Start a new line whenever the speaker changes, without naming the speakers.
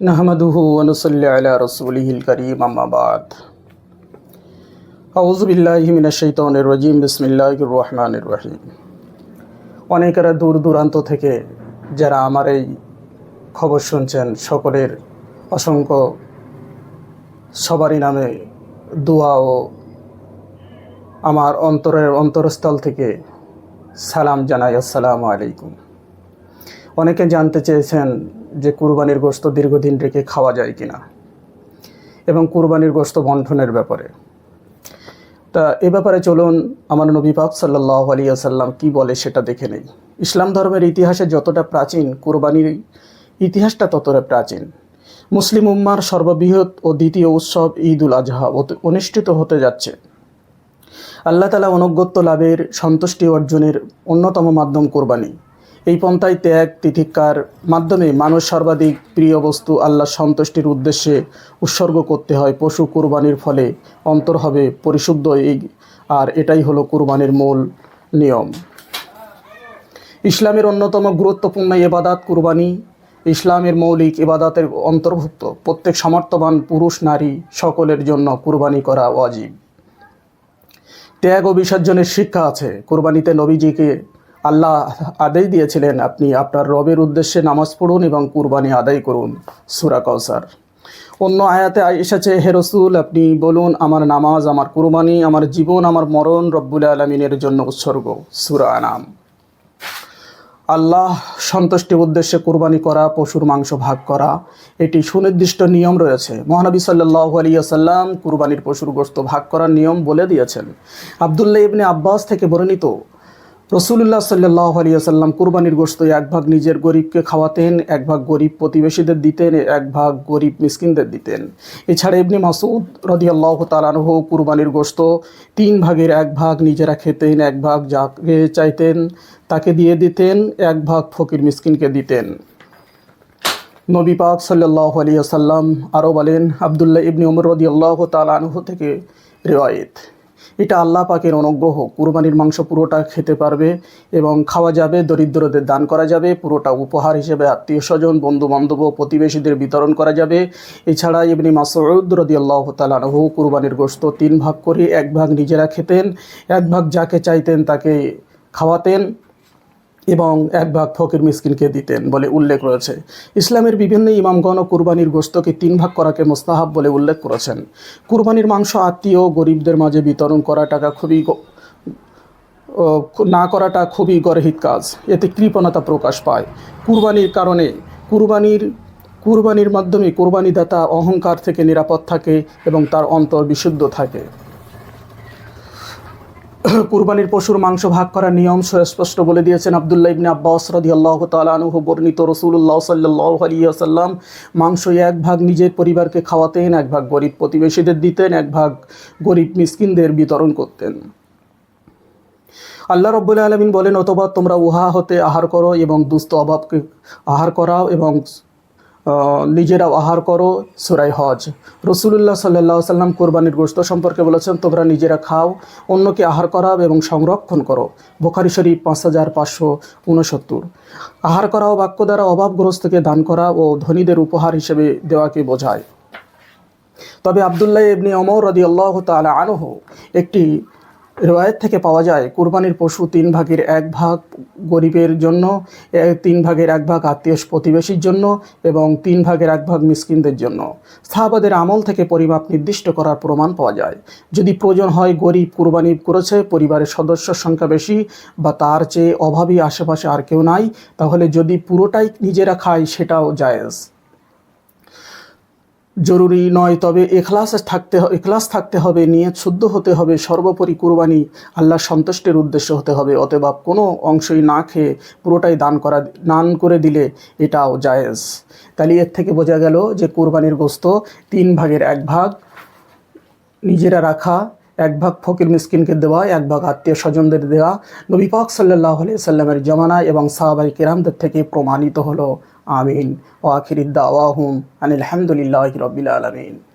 نحمده ونصلي على رسوله الكريم أما بعد أعوذ بالله من الشيطان الرجيم بسم الله الرحمن الرحيم অনেকেরা দূর দূরান্ত থেকে যারা আমার এই খবর শুনছেন সকলের অসংখ্য সবারই নামে দোয়া ও আমার অন্তরের অন্তরস্থল থেকে সালাম জানাই আসসালামু আলাইকুম অনেকে জানতে চেয়েছেন যে কুরবানির গোশত দীর্ঘদিন রেখে খাওয়া যায় কিনা এবং কুরবানির গোশত বন্টনের ব্যাপারে। তা এ ব্যাপারে চলুন আমার নবী পাক সাল্লাহ আলিয়াসাল্লাম কী বলে সেটা দেখে নেই। ইসলাম ধর্মের ইতিহাসে যতটা প্রাচীন, কুরবানির ইতিহাসটা ততটা প্রাচীন। মুসলিম উম্মার সর্ববৃহৎ ও দ্বিতীয় উৎসব ঈদ উল আজহা অনুষ্ঠিত হতে যাচ্ছে। আল্লাহ তালা অনুগত্য লাভের, সন্তুষ্টি অর্জনের অন্যতম মাধ্যম কোরবানি। এই পন্থায় ত্যাগ তিথিকার মাধ্যমে মানুষ সর্বাধিক প্রিয় বস্তু আল্লাহ সন্তুষ্টির উদ্দেশ্যে উৎসর্গ করতে হয়। পশু কোরবানির ফলে অন্তর হবে পরিশুদ্ধ এই, আর এটাই হলো কোরবানির মূল নিয়ম। ইসলামের অন্যতম গুরুত্বপূর্ণ এবাদাত কুরবানি। ইসলামের মৌলিক ইবাদাতের অন্তর্ভুক্ত প্রত্যেক সমর্থবান পুরুষ, নারী সকলের জন্য কুরবানি করা ওয়াজিব। ত্যাগ ও বিসর্জনের শিক্ষা আছে। কোরবানিতে নবীজিকে আল্লাহ আদেশ দিয়েছিলেন আপনি আপনার রবের উদ্দেশ্যে নামাজ পড়ুন এবং কুরবানি আদায় করুন, সুরা কৌসার অন্য আয়াতে এসেছে, হে রসুল, আপনি বলুন, আমার নামাজ, আমার কুরবানি, আমার জীবন, আমার মরণ রব্বুল আলমিনের জন্য উৎসর্গ, সুরা আনাম। আল্লাহ সন্তুষ্টি উদ্দেশ্যে কুরবানি করা, পশুর মাংস ভাগ করা, এটি সুনির্দিষ্ট নিয়ম রয়েছে। মহানবী সাল্লাহ আলিয়াসাল্লাম কুরবানির পশুর গোস্ত ভাগ করার নিয়ম বলে দিয়েছেন। আবদুল্লাহ ইবনে আব্বাস থেকে বর্ণিত রসুল্লাহ সাল্লাহ আলিয়াসাল্লাম কুরবানির গোস্ত এক ভাগ নিজের গরিবকে খাওয়াতেন, এক ভাগ গরিব প্রতিবেশীদের দিতেন, এক ভাগ গরিব মিসকিনদের দিতেন। এছাড়া ইবনি মাসুদ রদি আল্লাহ তালানহ কুরবানির গোস্ত তিন ভাগের এক ভাগ নিজেরা খেতেন, এক ভাগ যাকে চাইতেন তাকে দিয়ে দিতেন, এক ভাগ ফকির মিসকিনকে দিতেন। নবী পাক সাল্লাহ আলিয়াসাল্লাম আরও বলেন, আবদুল্লাহ ইবনি উমর রদি আল্লাহ তালানহ থেকে রেওয়ায়েত। এটা আল্লাহ পাকের অনুগ্রহ। কুরবানির মাংস পুরোটা খেতে পারবে এবং খাওয়া যাবে, দরিদ্রদের দান করা যাবে, পুরোটা উপহার হিসেবে আত্মীয় স্বজন বন্ধু বান্ধব ও প্রতিবেশীদের বিতরণ করা যাবে। এছাড়া ইবনি মাসউদ রদি আল্লাহ তালানহু কুরবানির গোস্ত তিন ভাগ করে এক ভাগ নিজেরা খেতেন, এক ভাগ যাকে চাইতেন তাকে খাওয়াতেন। এবং এক ভাগ ফকির মিসকিনকে দিতেন বলে উল্লেখ রয়েছে। ইসলামের বিভিন্ন ইমামগণ ও কুরবানির গোস্তকে তিন ভাগ করাকে মোস্তাহাব বলে উল্লেখ করেছেন। কুরবানির মাংস আত্মীয় গরিবদের মাঝে বিতরণ করা টাকা খুবই না করাটা খুবই গরহিত কাজ। এতে কৃপণতা প্রকাশ পায়। কুরবানির কারণে কুরবানির কুরবানির মাধ্যমে কুরবানিদাতা অহংকার থেকে নিরাপদ থাকে এবং তার অন্তর বিশুদ্ধ থাকে। কুরবানির পশুর মাংস ভাগ করার নিয়ম সুস্পষ্ট বলে দিয়েছেন আবদুল্লাহ ইবনে আব্বাস রাদিয়াল্লাহু তাআলা আনহু, বর্ণিত রাসূলুল্লাহ সাল্লাল্লাহু আলাইহি ওয়াসাল্লাম, মাংস এক ভাগ নিজের পরিবারকে খাওয়াতেন, এক ভাগ গরিব প্রতিবেশীদের দিতেন, এক ভাগ গরিব মিসকিনদের বিতরণ করতেন। আল্লাহ রব্বুল আলমিন বলেন অথবা তোমরা উহা হতে আহার করো এবং দুস্থ অভাবকে আহার করাও এবং নিজেরাও আহার করো, সুরাই হজ। রসুলুল্লাহ সাল্লাহ সাল্লাম কোরবানির গোস্ত সম্পর্কে বলেছেন, তোমরা নিজেরা খাও, অন্যকে আহার করাও এবং সংরক্ষণ করো। বোখারি শরীফ পাঁচ হাজার পাঁচশো উনসত্তর আহার করা ও বাক্য দ্বারা অভাবগ্রস্তকে দান করা ও ধনীদের উপহার হিসেবে দেওয়াকে বোঝায়। তবে আবদুল্লাহ ইবনে অমর রদি আল্লাহ তালা আনহ একটি রেওয়ায়ত থেকে পাওয়া যায়। কুরবানির পশু তিন ভাগের এক ভাগ গরিবের জন্য তিন ভাগের এক ভাগ আত্মীয় প্রতিবেশীর জন্য এবং তিন ভাগের এক ভাগ মিসকিনদের জন্য। সাহাবাদের আমল থেকে পরিমাপ নির্দিষ্ট করার প্রমাণ পাওয়া যায়। যদি প্রয়োজন হয়, গরিব কুরবানি করেছে, পরিবারের সদস্যর সংখ্যা বেশি বা তার চেয়ে অভাবী আশেপাশে আর কেউ নাই, তাহলে যদি পুরোটাই নিজেরা খায়, সেটাও জায়েজ। জরুরি নয়, তবে এখলাস থাকতে এখলাস থাকতে হবে, নিয়ত শুদ্ধ হতে হবে, সর্বোপরি কুরবানি আল্লাহর সন্তুষ্টের উদ্দেশ্য হতে হবে। অথবা কোনো অংশই না খেয়ে পুরোটাই দান করা, দান করে দিলে এটাও জায়েজ। তাহলে এর থেকে বোঝা গেল যে কুরবানির গোস্ত তিন ভাগের এক ভাগ, নিজেরা রাখা, এক ভাগ ফকির মিসকিনকে দেওয়া, এক ভাগ আত্মীয় স্বজনদের দেওয়া। নবী পাক সাল্লাহ সাল্লামের জমানা এবং সাহাবাই কেরামদের থেকে প্রমাণিত হলো আমিন। ও আখির দাওয়াহুম আনিল আলহামদুলিল্লাহ রবিল আলমিন।